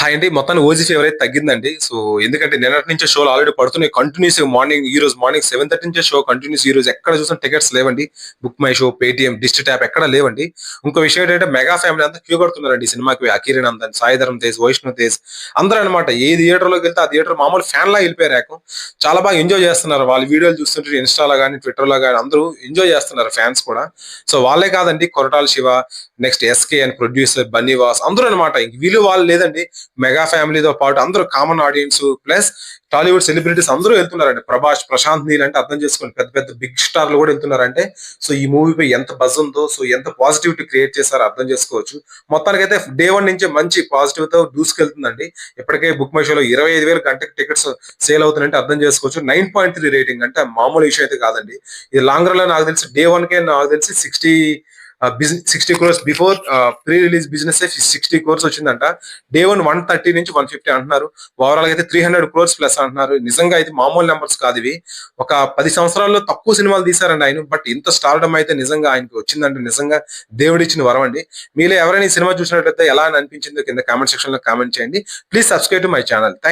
Hi అండి. మొత్తాన్ని OG favour అయితే తగ్గిందండి. సో ఎందుకంటే నిన్నటి నుంచే షోలు ఆల్రెడీ పడుతున్నాయి. కంటిన్యూస్ మార్నింగ్ ఈ రోజు మార్నింగ్ సెవెన్ థర్టీ నుంచే షో కంటిన్యూస్ ఈ రోజు ఎక్కడ చూసిన టికెట్స్ లేవండి. బుక్ మై షో పేటిఎం డిస్ట్ ట్యాప్ ఎక్కడ లేవండి. ఇంకో విషయం ఏంటంటే మెగా ఫ్యామిలీ అంతా క్యూ కడుతున్నారండి ఈ సినిమాకి. అకీరన్ అంతన్ సాయిధరం తేజ్ వైష్ణవ్ తేజ్ అందరూ అనమాట ఏ థియేటర్లోకి వెళ్తే ఆ థియేటర్ మామూలు ఫ్యాన్ లా వెళ్ళిపోయారు చాలా బాగా ఎంజాయ్ చేస్తున్నారు. వాళ్ళ వీడియోలు చూస్తుంటే ఇన్స్టాలో కానీ ట్విట్టర్లో కానీ అందరూ ఎంజాయ్ చేస్తున్నారు ఫ్యాన్స్ కూడా. సో వాళ్ళే కాదండి Koratala Siva next SK and producer Bunny Vas అందరూ అనమాట వీళ్ళు వాళ్ళు లేదండి. మెగా ఫ్యామిలీతో పాటు అందరూ common audience plus Tollywood celebrities అందరూ వెళ్తున్నారండి. ప్రభాస్ ప్రశాంత్ నీల్ అంటే అర్థం చేసుకోండి. పెద్ద పెద్ద బిగ్ స్టార్లు కూడా వెళ్తున్నారంటే సో ఈ మూవీపై ఎంత బజ్ ఉందో సో ఎంత పాజిటివిటీ క్రియేట్ చేశారో అర్థం చేసుకోవచ్చు. మొత్తానికైతే డే వన్ నుంచే మంచి పాజిటివ్తో దూసుకెళ్తుందండి ఇప్పటికే బుక్ మై షోలో ఇరవై ఐదు వేల గంటకి టికెట్స్ సేల్ అవుతుందంటే అర్థం చేసుకోవచ్చు. నైన్ పాయింట్ త్రీ రేటింగ్ అంటే మామూలు విషయం అయితే కాదండి. ఇది లాంగ్ రన్లో నాకు తెలిసి డే వన్ కే నాకు తెలిసి sixty sixty crores before pre release business sixty crores వచ్చిందంట. డే వన్ వన్ థర్టీ నుంచి వన్ ఫిఫ్టీ అంటున్నారు. ఓవరాల్ అయితే త్రీ హండ్రెడ్ క్రోర్స్ ప్లస్ అంటున్నారు. నిజంగా అయితే మామూలు నెంబర్స్ కాదు ఇవి. ఒక పది సంవత్సరాల్లో తక్కువ సినిమాలు తీశారండి ఆయన. బట్ ఇంత స్టార్డమ్ అయితే నిజంగా ఆయనకి వచ్చిందంటే. నిజంగా దేవుడిచ్చిన వరం అండి. మీలో ఎవరైనా ఈ సినిమా చూసినట్లయితే ఎలా అని అనిపించిందో కింద కామెంట్ సెక్షన్లో కామెంట్ చేయండి. Please subscribe to my channel thank